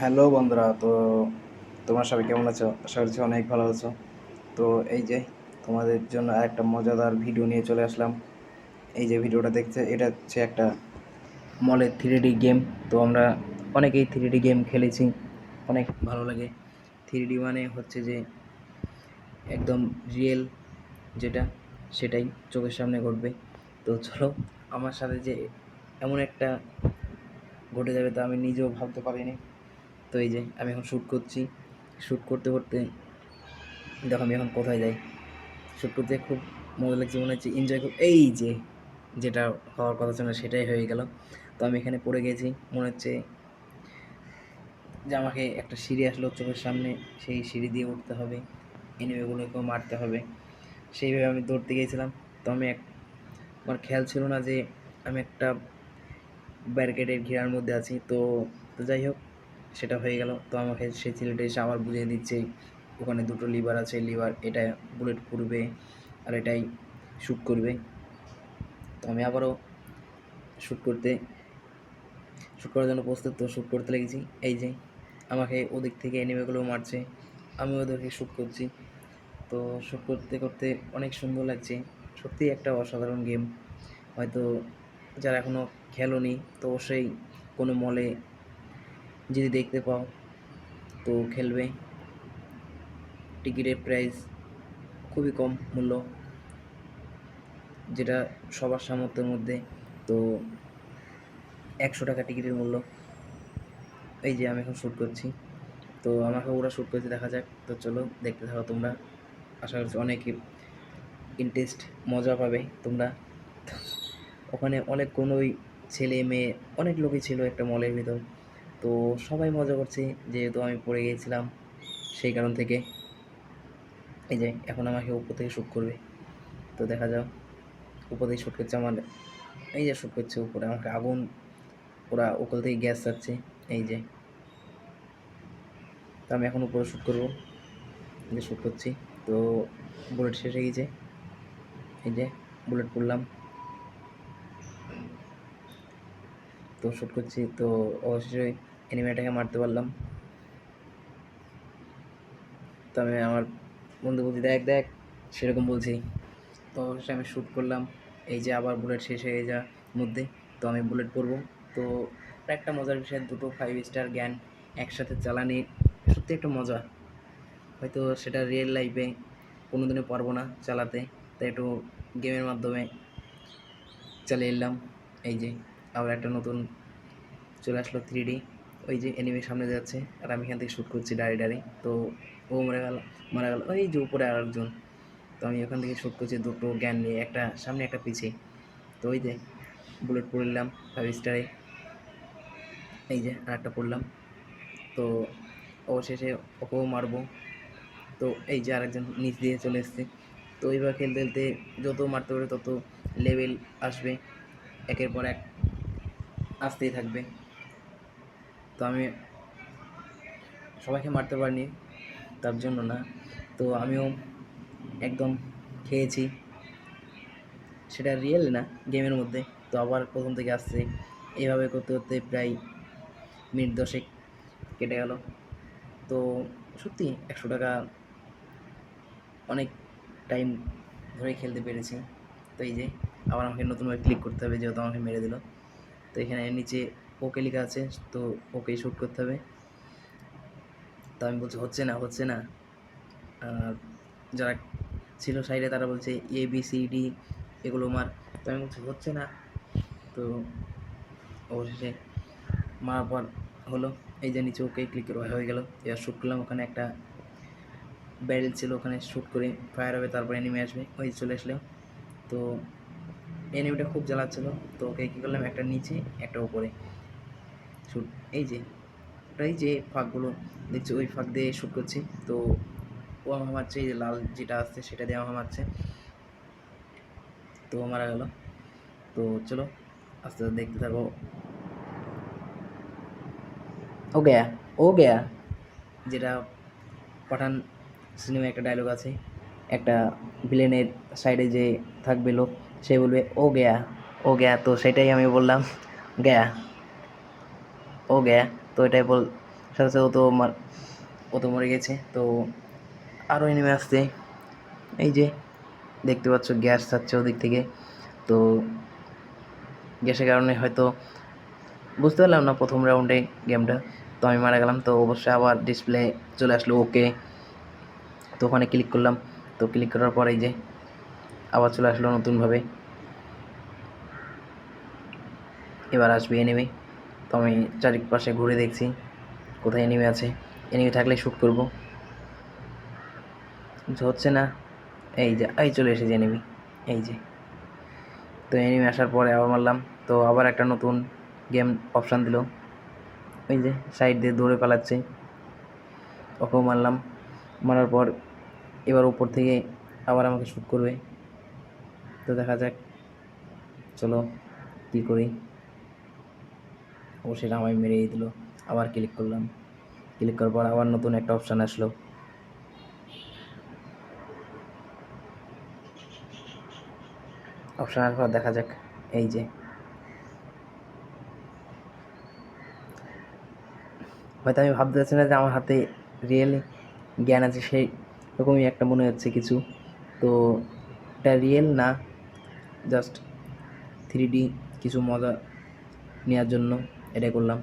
Hello বন্ধুরা, তো তোমরা সবাই কেমন আছো? আশা করছি অনেক ভালো আছো। তো এই যে তোমাদের জন্য একটা মজাদার ভিডিও নিয়ে চলে আসলাম। এই যে ভিডিওটা দেখছে এটা হচ্ছে একটা মলের থ্রি ডি গেম তো আমরা অনেকেই থ্রি ডি গেম খেলেছি, অনেক ভালো লাগে। থ্রি ডি মানে হচ্ছে যে একদম রিয়েল যেটা, সেটাই চোখের সামনে ঘটবে। তো চলো, আমার সাথে যে এমন একটা ঘটে যাবে তা আমি নিজেও ভাবতে পারিনি। তো এই যে আমি এখন শ্যুট করছি। শ্যুট করতে করতে দেখো আমি এখন কোথায় যাই। শ্যুট করতে খুব মজা লাগছে, মনে হচ্ছে এনজয় কর এই যে যেটা হওয়ার কথা ছিল সেটাই হয়ে গেল। তো আমি এখানে পড়ে গেছি, মনে হচ্ছে যে আমাকে একটা সিঁড়ি আসলো চোখের সামনে, সেই সিঁড়ি দিয়ে উঠতে হবে। এনিমেগুলোকেও মারতে হবে। সেইভাবে আমি দৌড়তে গিয়েছিলাম। তো আমি এক আমার খেয়াল ছিল না যে আমি একটা ব্যারিকেডের ঘেরার মধ্যে আছি। তো তো যাই হোক সেটা হয়ে গেল। তো আমাকে সেই ছেলেটা এসে আবার বুঝিয়ে দিচ্ছে, ওখানে দুটো লিভার আছে, লিভার এটা বুলেট করবে আর এটাই শ্যুট করবে। তো আমি আবারও শ্যুট করতে, শ্যুট করার জন্য প্রস্তুত, তো শ্যুট করতে লেগেছি। এই যে, আমাকে ওদিক থেকে এনিমেগুলো মারছে আমি ওদেরকে শ্যুট করছি। তো শ্যুট করতে করতে অনেক সুন্দর লাগছে। সত্যিই একটা অসাধারণ গেম হয়তো যারা এখনও খেলোনি, তো অবশ্যই কোনো মলে যদি দেখতে পাও, তো খেলবে। টিকিটের প্রাইস খুবই কম মূল্য, যেটা সবার সামর্থ্যের মধ্যে। তো একশো টাকা টিকিটের মূল্য। এই যে আমি এখন শ্যুট করছি। তো আমাকে ওরা শ্যুট করতে দেখা যাক। তো চলো, দেখতে থাকো তোমরা। আশা করছি অনেক ইন্টারেস্ট মজা পাবে তোমরা। ওখানে অনেক কোনোই ছেলে মেয়ে অনেক লোকই ছিল একটা মলের ভিতর। তো সবাই মজা করছে, যেহেতু আমি পড়ে গিয়েছিলাম সেই কারণ থেকে। এই যে, এখন আমাকে উপর থেকে শ্যুট করবে। তো দেখা যাও উপর থেকে শ্যুট করছে আমার, এই যে শ্যুট করছে উপরে, আমাকে আগুন, ওরা ওপর থেকে গ্যাস যাচ্ছে এই যে। তো আমি এখন উপরে শ্যুট করব যে শ্যুট করছি। তো বুলেট শেষ হয়ে গেছে, এই যে বুলেট পড়লাম। তো শ্যুট করছি, তো অবশ্যই অ্যানিমেটাকে মারতে পারলাম। তো আমি আমার বন্ধু বলছি, দেখ দেখ। সেরকম বলছি। তো অবশ্যই আমি শ্যুট করলাম। এই যে আবার বুলেট শেষ হয়ে যাওয়ার মধ্যে, তো আমি বুলেট পরবো। তো একটা মজার বিষয়, দুটো ফাইভ স্টার জ্ঞান একসাথে চালানি সত্যি একটা মজা। হয়তো সেটা রিয়েল লাইফে কোনো দিনও পারব না চালাতে। তাই একটু গেমের মাধ্যমে চালিয়ে এলাম। এই যে আবার একটা নতুন চলে আসলো থ্রি ডি ওই যে এনিমের সামনে যাচ্ছে, আর আমি এখান থেকে শ্যুট করছি ডাড়ি ডাড়ি তো ও মরে গেল, মারা গেল, ওই যে উপরে আরেকজন। তো আমি ওখান থেকে শ্যুট করছি দুটো জ্ঞান নিয়ে, একটা সামনে, একটা পিছিয়ে তো ওই যে বুলেট পড়লাম ফাইভ স্টারে এই যে আর একটা পড়লাম। তো অবশেষে ওকেও মারবো। তো এই যে আরেকজন নিচ দিয়ে চলে এসছে। তো এইবার খেলতে খেলতে যত মারতে পারে তত লেভেল আসবে। একের পর এক আসতেই থাকবে। তো আমি সবাইকে মারতে পারিনি, তার জন্য না। তো আমিও একদম খেয়েছি। সেটা রিয়েল না গেমের মধ্যে। তো আবার প্রথম থেকে আসছে। এইভাবে করতে করতে প্রায় মিনিট দশেক কেটে গেল। তো সত্যি একশো টাকা অনেক টাইম ধরে খেলতে পেরেছি। তো এই যে, আবার আমাকে নতুনভাবে ক্লিক করতে হবে, যেহেতু আমাকে মেরে দিল। তো এখানে নিচে ওকে লেখা আছে, তো ওকে শ্যুট করতে হবে। তো আমি বলছি, হচ্ছে না হচ্ছে না। আর যারা ছিল সাইডে, তারা বলছে এ বি সি ডি এগুলো মার। তো আমি বলছি, হচ্ছে না। তো অবশেষে মারার পর হলো, এই যে নিচে ওকে ক্লিক করে হয়ে গেল। এবার শ্যুট করলাম, ওখানে একটা ব্যারেল ছিল, ওখানে শ্যুট করে ফায়ার হবে, তারপর এনিমে আসবে, ওই চলে আসলো। তো এনিমিটা খুব জ্বালাচ্ছিলো, তো ওকে কী করলাম, একটা নিচে, একটা উপরে। শ্যুট এই যে এই যে ফাঁকগুলো, দেখছি ওই ফাঁক দিয়ে শ্যুট করছি। তো ও আমার মারছে, এই যে লাল যেটা আসছে সেটা দিয়ে আমার মারছে। তো মারা গেল। তো চলো, আস্তে আস্তে দেখতে থাকো। ও গেয়া ও গেয়া। যেটা পাঠান সিনেমায় একটা ডায়লগ আছে। একটা ভিলেনের সাইডে যে থাকবে লোক, সে বলবে, ও গেয়া ও গেয়া। তো সেটাই আমি বললাম, গেয়া। ও গেয়া তো এটাই বল, সাথে সাথে ও তো মার, ও তো মরে গেছে, তো আরও এনিমে আসছে, এই যে, দেখতে পাচ্ছ গ্যাস যাচ্ছে ওদিক থেকে, তো গ্যাসের কারণে হয়তো বুঝতে পারলাম না প্রথম রাউন্ডে গেমটা তো আমি মারা গেলাম, তো অবশ্যই আবার ডিসপ্লে চলে আসলো ওকে, তো ওখানে ক্লিক করলাম, তো ক্লিক করার পরে যে আবার চলে আসলো নতুনভাবে। এবার আসবে এনিমি তো আমি চারিপাশে ঘুরে দেখছি, কোথায় এনিমি আছে। এনিমি থাকলে শ্যুট করব। হচ্ছে না, এই যে, এই চলে এসেছে এনিমি এই যে। তো এনিমি আসার পরে আবার মারলাম, তো আবার একটা নতুন গেম অপশান দিল। ওই যে সাইড দিয়ে দৌড়ে পালাচ্ছে, ওকেও মারলাম। মারার পর এবার উপর থেকে আবার আমাকে শ্যুট করবে। তো দেখা যাক, চলো কী করি। সেটা আমায় মেরেই দিল। আবার ক্লিক করলাম। ক্লিক করার পর আবার নতুন একটা অপশান আসলো। অপশান আসার দেখা যাক, এই যে। হয়তো আমি ভাবতে পারছি না যে আমার হাতে রিয়েলি জ্ঞান আছে, সেই রকমই একটা মনে হচ্ছে কিছু। তো এটা রিয়েল না জাস্ট থ্রি কিছু মজা নেওয়ার জন্য। এটা করলাম।